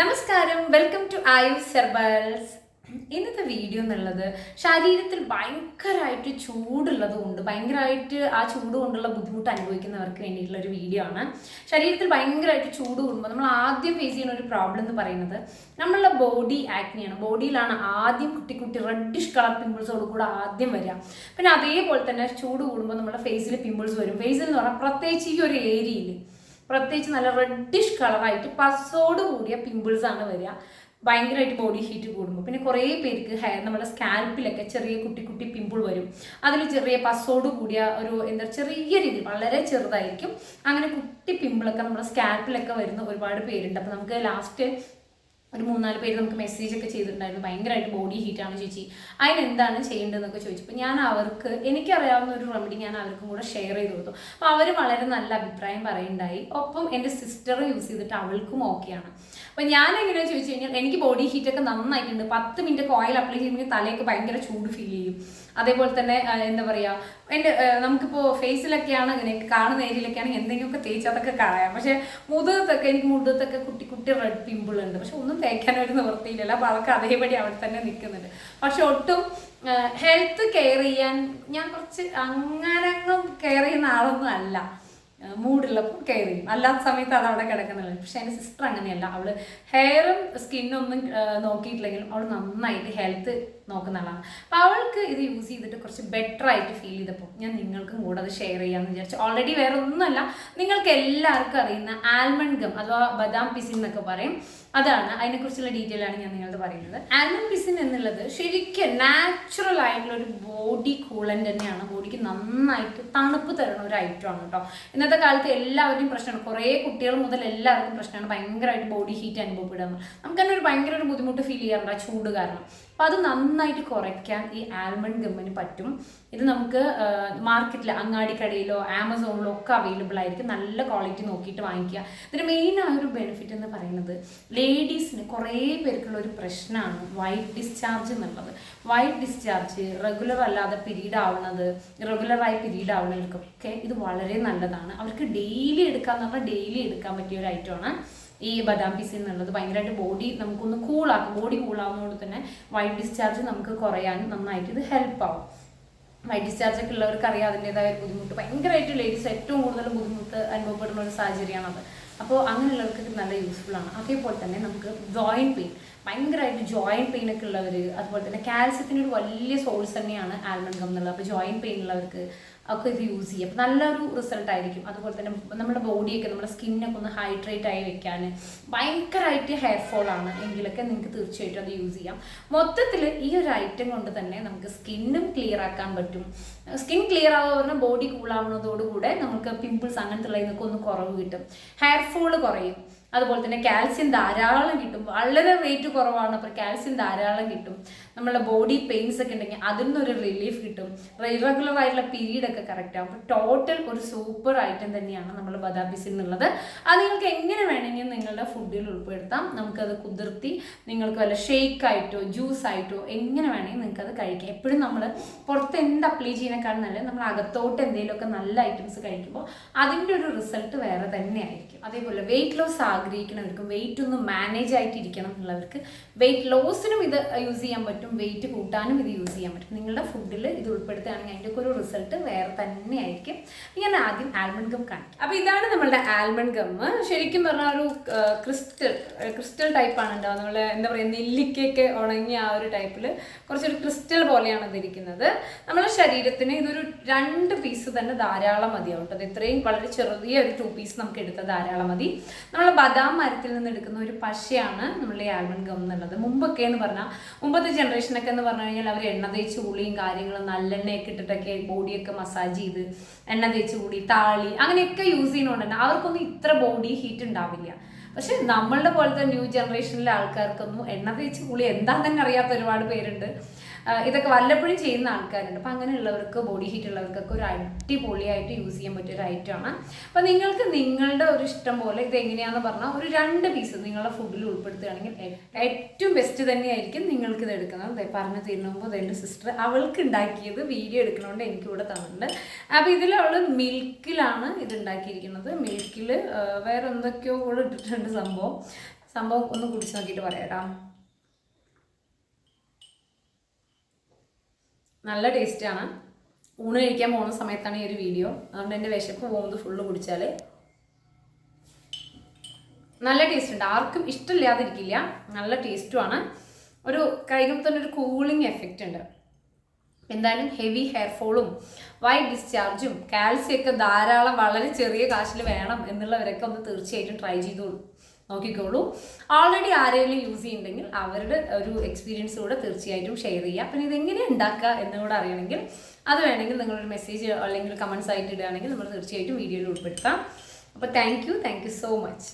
നമസ്കാരം. Welcome to ആയുസ് സെർബൽസ് ഇന്നത്തെ വീഡിയോ എന്നുള്ളത് ശരീരത്തിൽ ഭയങ്കരമായിട്ട് ചൂടുള്ളത് കൊണ്ട് ഭയങ്കരമായിട്ട് ആ ചൂട് കൊണ്ടുള്ള ബുദ്ധിമുട്ട് അനുഭവിക്കുന്നവർക്ക് വേണ്ടിയിട്ടുള്ള ഒരു വീഡിയോ ആണ്. ശരീരത്തിൽ ഭയങ്കരമായിട്ട് ചൂട് കൂടുമ്പോൾ നമ്മൾ ആദ്യം ഫേസ് ചെയ്യുന്ന ഒരു പ്രോബ്ലം എന്ന് പറയുന്നത് നമ്മളുടെ ബോഡി ആക്നിയാണ് ബോഡിയിലാണ് ആദ്യം കുട്ടി കുട്ടി റെഡിഷ് കളർ പിമ്പിൾസോട് കൂടെ ആദ്യം വരിക. പിന്നെ അതേപോലെ തന്നെ ചൂട് കൂടുമ്പോൾ നമ്മുടെ ഫേസിൽ പിമ്പിൾസ് വരും. ഫേസിൽ എന്ന് പറഞ്ഞാൽ പ്രത്യേകിച്ച് ഈ ഒരു ഏരിയയിൽ പ്രത്യേകിച്ച് നല്ല റെഡിഷ് കളറായിട്ട് പസോട് കൂടിയ പിമ്പിൾസ് ആണ് വരിക. ഭയങ്കരമായിട്ട് ബോഡി ഹീറ്റ് കൂടുമ്പോൾ. പിന്നെ കുറേ പേർക്ക് ഹെയർ നമ്മുടെ സ്കാൽപ്പിലൊക്കെ ചെറിയ കുട്ടി കുട്ടി പിമ്പിൾ വരും. അതിൽ ചെറിയ പസോട് കൂടിയ ഒരു എന്താ ചെറിയ രീതിയിൽ വളരെ ചെറുതായിരിക്കും. അങ്ങനെ കുട്ടി പിമ്പിളൊക്കെ നമ്മുടെ സ്കാൽപ്പിലൊക്കെ വരുന്ന ഒരുപാട് പേരുണ്ട്. അപ്പോൾ നമുക്ക് ലാസ്റ്റ് ഒരു മൂന്നാൽ പേര് നമുക്ക് മെസ്സേജ് ഒക്കെ ചെയ്തിട്ടുണ്ടായിരുന്നു. ഭയങ്കരമായിട്ട് ബോഡി ഹീറ്റാണ് ചേച്ചി. അതിനെന്താണ് ചെയ്യേണ്ടതെന്നൊക്കെ ചോദിച്ചപ്പോൾ ഞാൻ അവർക്ക് എനിക്കറിയാവുന്ന ഒരു റെമഡി ഞാൻ അവർക്കും കൂടെ ഷെയർ ചെയ്ത് കൊടുത്തു. അപ്പോൾ അവർ വളരെ നല്ല അഭിപ്രായം പറയുണ്ടായി ഒപ്പം എന്റെ സിസ്റ്റർ യൂസ് ചെയ്തിട്ട് അവൾക്കും ഓക്കെയാണ് അപ്പോൾ ഞാൻ എങ്ങനെയാണെന്ന് ചോദിച്ചു കഴിഞ്ഞാൽ എനിക്ക് ബോഡി ഹീറ്റൊക്കെ നന്നായിട്ടുണ്ട്. പത്ത് മിനിറ്റ് ഒക്കെ ഓയിൽ അപ്ലൈ ചെയ്യുമ്പോൾ തലയൊക്കെ ഭയങ്കര ചൂട് ഫീൽ ചെയ്യും. അതേപോലെ തന്നെ എന്താ പറയുക എന്റെ നമുക്കിപ്പോൾ ഫേസിലൊക്കെയാണ് ഇങ്ങനെ കാണുന്ന ഏരിയയിലൊക്കെയാണെങ്കിൽ എന്തെങ്കിലുമൊക്കെ തേച്ച് അതൊക്കെ കളയാം. പക്ഷേ മുതുകത്തൊക്കെ എനിക്ക് മുതുകത്തൊക്കെ കുട്ടി കുട്ടി റെഡ് പിമ്പിൾ ഉണ്ട്. പക്ഷെ ഒന്നും തേക്കാൻ ഒരു നിവൃത്തിയില്ല അപ്പോൾ അതൊക്കെ അതേപടി അവിടെ തന്നെ നിൽക്കുന്നുണ്ട്. പക്ഷെ ഒട്ടും ഹെൽത്ത് കെയർ ചെയ്യാൻ ഞാൻ കുറച്ച് അങ്ങനെ കെയർ ചെയ്യുന്ന ആളൊന്നും അല്ല. മൂടുള്ളപ്പോൾ കെയർ ചെയ്യും. അല്ലാത്ത സമയത്ത് അത് അവിടെ കിടക്കുന്നില്ല പക്ഷെ എന്റെ സിസ്റ്റർ അങ്ങനെയല്ല. അവൾ ഹെയറും സ്കിന്നും ഒന്നും നോക്കിയിട്ടില്ലെങ്കിലും അവൾ നന്നായിട്ട് ഹെൽത്ത് നോക്കുന്ന ആളാണ്. അപ്പോൾ അവൾക്ക് ഇത് യൂസ് ചെയ്തിട്ട് കുറച്ച് ബെറ്റർ ആയിട്ട് ഫീൽ ചെയ്തപ്പോൾ ഞാൻ നിങ്ങൾക്കും കൂടെ അത് ഷെയർ ചെയ്യാമെന്ന് വിചാരിച്ചു. ഓൾറെഡി വേറെ ഒന്നുമല്ല. നിങ്ങൾക്ക് എല്ലാവർക്കും അറിയുന്ന ആൽമണ്ട് ഗം അഥവാ ബദാം പിസിൻ എന്നൊക്കെ പറയും. അതാണ്. അതിനെക്കുറിച്ചുള്ള ഡീറ്റെയിൽ ആണ് ഞാൻ നിങ്ങളത് പറയുന്നത്. ആൽമണ്ട് പിസിൻ എന്നുള്ളത് ശരിക്കും നാച്ചുറൽ ആയിട്ടുള്ള ഒരു ബോഡി കൂളന്റ് തന്നെയാണ്. ബോഡിക്ക് നന്നായിട്ട് തണുപ്പ് തരുന്ന ഒരു ഐറ്റം ആണ് കേട്ടോ ഇന്നത്തെ കാലത്ത് എല്ലാവരുടെയും പ്രശ്നമാണ്. കുറേ കുട്ടികൾ മുതൽ എല്ലാവർക്കും പ്രശ്നമാണ്. ഭയങ്കരമായിട്ട് ബോഡി ഹീറ്റ് അനുഭവപ്പെടുക നമുക്ക് തന്നെ ഒരു ഭയങ്കര ഒരു ബുദ്ധിമുട്ട് ഫീൽ ചെയ്യാറുണ്ട് ആ ചൂട് കാരണം. അപ്പോൾ അത് നന്നായിട്ട് കുറയ്ക്കാൻ ഈ ആൽമണ്ട് ഗമ്മിന് പറ്റും. ഇത് നമുക്ക് മാർക്കറ്റിൽ അങ്ങാടിക്കടയിലോ ആമസോണിലോ ഒക്കെ അവൈലബിൾ ആയിരിക്കും. നല്ല ക്വാളിറ്റി നോക്കിയിട്ട് വാങ്ങിക്കുക. ഇതിന് മെയിൻ ആ ഒരു ബെനിഫിറ്റ് എന്ന് പറയുന്നത് ലേഡീസിന് കുറേ പേർക്കുള്ള ഒരു പ്രശ്നമാണ് വൈറ്റ് ഡിസ്ചാർജ് എന്നുള്ളത്. വൈറ്റ് ഡിസ്ചാർജ് റെഗുലർ അല്ലാതെ പിരീഡ് ആവുന്നത് റെഗുലറായി പീരീഡ് ആവുന്നവർക്കൊക്കെ ഇത് വളരെ നല്ലതാണ്. അവർക്ക് ഡെയിലി എടുക്കാന്ന് പറഞ്ഞാൽ ഡെയിലി എടുക്കാൻ പറ്റിയ ഒരു ഐറ്റമാണ് ഈ ബദാം പിസി എന്നുള്ളത് ഭയങ്കരമായിട്ട് ബോഡി നമുക്കൊന്ന് കൂളാക്കും ബോഡി കൂളാവുന്നതുകൊണ്ട് തന്നെ വൈറ്റ് ഡിസ്ചാർജ് നമുക്ക് കുറയാനും നന്നായിട്ട് ഇത് ഹെൽപ്പ് ആവും. വൈറ്റ് ഡിസ്ചാർജ് ഒക്കെ ഉള്ളവർക്ക് അറിയാം അതിന്റെതായ ബുദ്ധിമുട്ട്. ഭയങ്കരമായിട്ട് ലേഡീസ് ഏറ്റവും കൂടുതൽ ബുദ്ധിമുട്ട് അനുഭവപ്പെടുന്ന ഒരു സാഹചര്യമാണത് അപ്പോൾ അങ്ങനെയുള്ളവർക്ക് നല്ല യൂസ്ഫുൾ ആണ്. അതേപോലെ തന്നെ നമുക്ക് ജോയിന്റ് പെയിൻ ഭയങ്കരമായിട്ട് ജോയിന്റ് പെയിൻ ഒക്കെ ഉള്ളവർ അതുപോലെ തന്നെ കാൽസ്യത്തിന് ഒരു വലിയ സോഴ്സ് തന്നെയാണ് ആൽമണ്ട് ഗം എന്നുള്ളത്. അപ്പോൾ ജോയിന്റ് പെയിൻ ഉള്ളവർക്ക് ഒക്കെ ഇത് യൂസ് ചെയ്യും. അപ്പോൾ നല്ലൊരു റിസൾട്ട് ആയിരിക്കും. അതുപോലെ തന്നെ നമ്മുടെ ബോഡിയൊക്കെ നമ്മുടെ സ്കിന്നൊക്കെ ഒന്ന് ഹൈഡ്രേറ്റ് ആയി വെക്കാൻ ഭയങ്കരമായിട്ട് ഹെയർ ആണ് എങ്കിലൊക്കെ നിങ്ങൾക്ക് തീർച്ചയായിട്ടും അത് യൂസ് ചെയ്യാം. മൊത്തത്തിൽ ഈ ഒരു ഐറ്റം കൊണ്ട് തന്നെ നമുക്ക് സ്കിന്നും ക്ലിയർ ആക്കാൻ പറ്റും. സ്കിൻ ക്ലിയർ ആവുക പറഞ്ഞാൽ ബോഡി കൂളാവുന്നതോടുകൂടെ നമുക്ക് പിമ്പിൾസ് അങ്ങനത്തെ ഉള്ളതിനൊക്കെ ഒന്ന് കുറവ് കിട്ടും. ഹെയർ കുറയും. അതുപോലെ തന്നെ കാൽസ്യം ധാരാളം കിട്ടും. വളരെ വെയിറ്റ് കുറവാണ് അപ്പോൾ കാൽസ്യം ധാരാളം കിട്ടും. നമ്മളുടെ ബോഡി പെയിൻസ് ഒക്കെ ഉണ്ടെങ്കിൽ അതിൽ നിന്നൊരു റിലീഫ് കിട്ടും. റെഗുലർ ആയിട്ടുള്ള പീരീഡ് ഒക്കെ കറക്റ്റ് ആവും. ടോട്ടൽ ഒരു സൂപ്പർ ഐറ്റം തന്നെയാണ് നമ്മൾ ബദാബിസിൽ എന്നുള്ളത്. അത് നിങ്ങൾക്ക് എങ്ങനെ വേണമെങ്കിൽ നിങ്ങളുടെ ഫുഡിൽ ഉൾപ്പെടുത്താം. നമുക്കത് കുതിർത്തി നിങ്ങൾക്ക് വല്ല ഷേക്ക് ആയിട്ടോ ജ്യൂസ് ആയിട്ടോ എങ്ങനെ വേണമെങ്കിൽ നിങ്ങൾക്ക് അത് കഴിക്കാം. എപ്പോഴും നമ്മൾ പുറത്ത് എന്ത് അപ്ലൈ ചെയ്യുന്നതിനേക്കാളും നല്ലത് നമ്മൾ അകത്തോട്ട് എന്തെങ്കിലുമൊക്കെ നല്ല ഐറ്റംസ് കഴിക്കുമ്പോൾ അതിന്റെ ഒരു റിസൾട്ട് വേറെ തന്നെ ആയിരിക്കും അതേപോലെ വെയിറ്റ് ലോസ് ആഗ്രഹിക്കുന്നവർക്കും വെയിറ്റ് ഒന്ന് മാനേജ് ആയിട്ടിരിക്കണം എന്നുള്ളവർക്ക് വെയിറ്റ് ലോസിനും ഇത് യൂസ് ചെയ്യാൻ പറ്റും വെയിറ്റ് കൂട്ടാനും ഇത് യൂസ് ചെയ്യാൻ പറ്റും. നിങ്ങളുടെ ഫുഡിൽ ഇത് ഉൾപ്പെടുത്തുകയാണെങ്കിൽ അതിന്റെ ഒരു റിസൾട്ട് വേറെ തന്നെ ആയിരിക്കും. ഞാൻ ആദ്യം ആൽമണ്ട് ഗം കാണിക്കും. അപ്പോൾ ഇതാണ് നമ്മളുടെ ആൽമണ്ട് ഗം ശരിക്കും പറഞ്ഞാൽ ഒരു ക്രിസ്റ്റൽ ക്രിസ്റ്റൽ ടൈപ്പാണ് ഉണ്ടാവുക നമ്മൾ എന്താ പറയുക നെല്ലിക്കയൊക്കെ ഉണങ്ങിയ ആ ഒരു ടൈപ്പിൽ കുറച്ചൊരു ക്രിസ്റ്റൽ പോലെയാണ് ഇതിരിക്കുന്നത് നമ്മുടെ ശരീരത്തിന് ഇതൊരു രണ്ട് പീസ് തന്നെ ധാരാളം മതിയാവും കേട്ടോ. ഇത്രയും വളരെ ചെറിയ ഒരു ടു പീസ് നമുക്ക് എടുത്താൽ ധാരാളം മതി. നമ്മൾ ബദാം മരത്തിൽ നിന്ന് എടുക്കുന്ന ഒരു പശയാണ് നമ്മളുടെ ആൽമൺ ഗം എന്നുള്ളത്. മുമ്പൊക്കെ എന്ന് പറഞ്ഞാൽ മുമ്പത്തെ ജനറേഷനൊക്കെ എന്ന് പറഞ്ഞു കഴിഞ്ഞാൽ അവർ എണ്ണ തേച്ച് കൂളിയും കാര്യങ്ങളും നല്ലെണ്ണയൊക്കെ ഇട്ടിട്ടൊക്കെ ബോഡിയൊക്കെ മസാജ് ചെയ്ത് എണ്ണ തേച്ച് കൂടി താളി അങ്ങനെയൊക്കെ യൂസ് ചെയ്യുന്നതുകൊണ്ട് അവർക്കൊന്നും ഇത്ര ബോഡി ഹീറ്റ് ഉണ്ടാവില്ല. പക്ഷെ നമ്മളുടെ പോലത്തെ ന്യൂ ജനറേഷനിലെ ആൾക്കാർക്കൊന്നും എണ്ണ തേച്ച് കൂളി എന്താ തന്നെ അറിയാത്ത ഒരുപാട് പേരുണ്ട്. ഇതൊക്കെ വല്ലപ്പോഴും ചെയ്യുന്ന ആൾക്കാരുണ്ട്. അപ്പം അങ്ങനെയുള്ളവർക്ക് ബോഡി ഹീറ്റ് ഉള്ളവർക്കൊക്കെ ഒരു അടിപൊളിയായിട്ട് യൂസ് ചെയ്യാൻ പറ്റിയ ഒരു ഐറ്റമാണ് അപ്പം നിങ്ങൾക്ക് നിങ്ങളുടെ ഒരു ഇഷ്ടം പോലെ ഇത് എങ്ങനെയാണെന്ന് പറഞ്ഞാൽ ഒരു രണ്ട് പീസ് നിങ്ങളുടെ ഫുഡിൽ ഉൾപ്പെടുത്തുകയാണെങ്കിൽ ഏറ്റവും ബെസ്റ്റ് തന്നെയായിരിക്കും നിങ്ങൾക്ക് ഇത് എടുക്കുന്നത് പറഞ്ഞു തരുമ്പോൾ എന്റെ സിസ്റ്റർ അവൾക്ക് ഉണ്ടാക്കിയത് വീഡിയോ എടുക്കണോണ്ട് എനിക്ക് ഇവിടെ തന്നിട്ടുണ്ട്. അപ്പോൾ ഇതിൽ അവൾ മിൽക്കിലാണ് ഇത് ഉണ്ടാക്കിയിരിക്കുന്നത്. മിൽക്കിൽ വേറെ എന്തൊക്കെയോ കൂടെ ഇട്ടിട്ടുണ്ട് സംഭവം. സംഭവം ഒന്ന് കുടിച്ച് നോക്കിയിട്ട് പറയാം കേട്ടോ നല്ല ടേസ്റ്റാണ് ഊണ് കഴിക്കാൻ പോകുന്ന സമയത്താണ് ഈ ഒരു വീഡിയോ അതുകൊണ്ട് എന്റെ വിശപ്പ് പോകുന്നത് ഫുള്ള് കുടിച്ചാൽ നല്ല ടേസ്റ്റ് ഉണ്ട്. ആർക്കും ഇഷ്ടമില്ലാതിരിക്കില്ല. നല്ല ടേസ്റ്റുമാണ് ഒരു കഴിക്കുമ്പോൾ തന്നെ ഒരു കൂളിംഗ് എഫക്റ്റ് ഉണ്ട്. എന്തായാലും ഹെവി ഹെയർ ഫോളും വൈറ്റ് ഡിസ്ചാർജും കാൽസ്യം ഒക്കെ ധാരാളം വളരെ ചെറിയ കാശിൽ വേണം എന്നുള്ളവരൊക്കെ ഒന്ന് തീർച്ചയായിട്ടും ട്രൈ ചെയ്തോളൂ. നോക്കിക്കോളൂ. ഓൾറെഡി ആരെങ്കിലും യൂസ് ചെയ്യുന്നുണ്ടെങ്കിൽ അവരുടെ ഒരു എക്സ്പീരിയൻസ് കൂടെ തീർച്ചയായിട്ടും ഷെയർ ചെയ്യുക. പിന്നെ ഇതെങ്ങനെ ഉണ്ടാക്കുക എന്നുകൂടെ അറിയണമെങ്കിൽ അത് വേണമെങ്കിൽ നിങ്ങളൊരു മെസ്സേജ് അല്ലെങ്കിൽ കമൻസ് ആയിട്ട് ഇടുകയാണെങ്കിൽ നമ്മൾ തീർച്ചയായിട്ടും വീഡിയോയിൽ ഉൾപ്പെടുത്താം. അപ്പോൾ thank you thank you so much